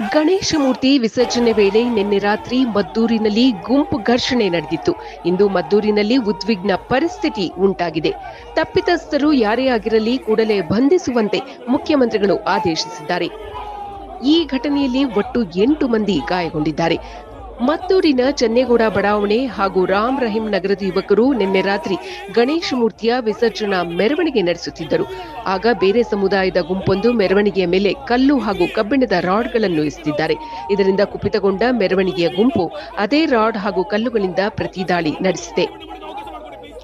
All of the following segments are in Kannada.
ಗಣೇಶ ಮೂರ್ತಿ ವಿಸರ್ಜನೆ ವೇಳೆ ನಿನ್ನೆ ರಾತ್ರಿ ಮದ್ದೂರಿನಲ್ಲಿ ಗುಂಪು ಘರ್ಷಣೆ ನಡೆದಿತ್ತು. ಇಂದು ಮದ್ದೂರಿನಲ್ಲಿ ಉದ್ವಿಗ್ನ ಪರಿಸ್ಥಿತಿ ಉಂಟಾಗಿದೆ. ತಪ್ಪಿತಸ್ಥರು ಯಾರೇ ಆಗಿರಲಿ ಕೂಡಲೇ ಬಂಧಿಸುವಂತೆ ಮುಖ್ಯಮಂತ್ರಿಗಳು ಆದೇಶಿಸಿದ್ದಾರೆ. ಈ ಘಟನೆಯಲ್ಲಿ ಒಟ್ಟು ಎಂಟು ಮಂದಿ ಗಾಯಗೊಂಡಿದ್ದಾರೆ. ಮದ್ದೂರಿನ ಚನ್ನೇಗೌಡ ಬಡಾವಣೆ ಹಾಗೂ ರಾಮ್ ರಹೀಂ ನಗರದ ಯುವಕರು ನಿನ್ನೆ ರಾತ್ರಿ ಗಣೇಶ ಮೂರ್ತಿಯ ವಿಸರ್ಜನಾ ಮೆರವಣಿಗೆ ನಡೆಸುತ್ತಿದ್ದರು. ಆಗ ಬೇರೆ ಸಮುದಾಯದ ಗುಂಪೊಂದು ಮೆರವಣಿಗೆಯ ಮೇಲೆ ಕಲ್ಲು ಹಾಗೂ ಕಬ್ಬಿಣದ ರಾಡ್ಗಳನ್ನು ಎಸೆದಿದ್ದಾರೆ ಇದರಿಂದ ಕುಪಿತಗೊಂಡ ಮೆರವಣಿಗೆಯ ಗುಂಪು ಅದೇ ರಾಡ್ ಹಾಗೂ ಕಲ್ಲುಗಳಿಂದ ಪ್ರತಿದಾಳಿ ನಡೆಸಿದೆ.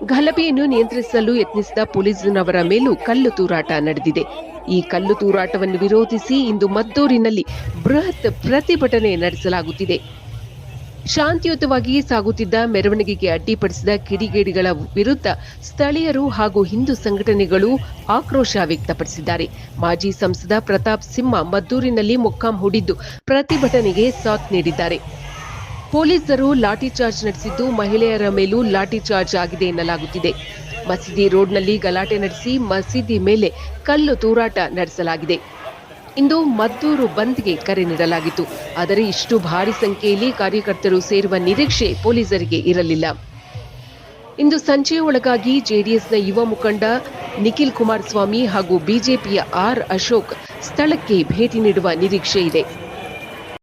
ಗಲಭೆಯನ್ನು ನಿಯಂತ್ರಿಸಲು ಯತ್ನಿಸಿದ ಪೊಲೀಸರವರ ಮೇಲೂ ಕಲ್ಲು ತೂರಾಟ ನಡೆದಿದೆ. ಈ ಕಲ್ಲು ತೂರಾಟವನ್ನು ವಿರೋಧಿಸಿ ಇಂದು ಮದ್ದೂರಿನಲ್ಲಿ ಬೃಹತ್ ಪ್ರತಿಭಟನೆ ನಡೆಸಲಾಗುತ್ತಿದೆ. ಶಾಂತಿಯುತವಾಗಿ ಸಾಗುತ್ತಿದ್ದ ಮೆರವಣಿಗೆಗೆ ಅಡ್ಡಿಪಡಿಸಿದ ಕಿಡಿಗೇಡಿಗಳ ವಿರುದ್ಧ ಸ್ಥಳೀಯರು ಹಾಗೂ ಹಿಂದೂ ಸಂಘಟನೆಗಳು ಆಕ್ರೋಶ ವ್ಯಕ್ತಪಡಿಸಿದ್ದಾರೆ. ಮಾಜಿ ಸಂಸದ ಪ್ರತಾಪ್ ಸಿಂಹ ಮದ್ದೂರಿನಲ್ಲಿ ಮೊಕ್ಕಾಂ ಹೂಡಿದ್ದು ಪ್ರತಿಭಟನೆಗೆ ಸಾಥ್ ನೀಡಿದ್ದಾರೆ. ಪೊಲೀಸರು ಲಾಠಿ ಚಾರ್ಜ್ ನಡೆಸಿದ್ದು ಮಹಿಳೆಯರ ಮೇಲೂ ಲಾಠಿ ಚಾರ್ಜ್ ಆಗಿದೆ ಎನ್ನಲಾಗುತ್ತಿದೆ. ಮಸೀದಿ ರೋಡ್ನಲ್ಲಿ ಗಲಾಟೆ ನಡೆಸಿ ಮಸೀದಿ ಮೇಲೆ ಕಲ್ಲು ತೂರಾಟ ನಡೆಸಲಾಗಿದೆ. ಇಂದು ಮದ್ದೂರು ಬಂದ್ಗೆ ಕರೆ ನೀಡಲಾಗಿತ್ತು. ಆದರೆ ಇಷ್ಟು ಭಾರಿ ಸಂಖ್ಯೆಯಲ್ಲಿ ಕಾರ್ಯಕರ್ತರು ಸೇರುವ ನಿರೀಕ್ಷೆ ಪೊಲೀಸರಿಗೆ ಇರಲಿಲ್ಲ. ಇಂದು ಸಂಜೆಯ ಒಳಗಾಗಿ ಜೆಡಿಎಸ್ನ ಯುವ ಮುಖಂಡ ನಿಖಿಲ್ ಕುಮಾರಸ್ವಾಮಿ ಹಾಗೂ ಬಿಜೆಪಿಯ ಆರ್ ಅಶೋಕ್ ಸ್ಥಳಕ್ಕೆ ಭೇಟಿ ನೀಡುವ ನಿರೀಕ್ಷೆ ಇದೆ.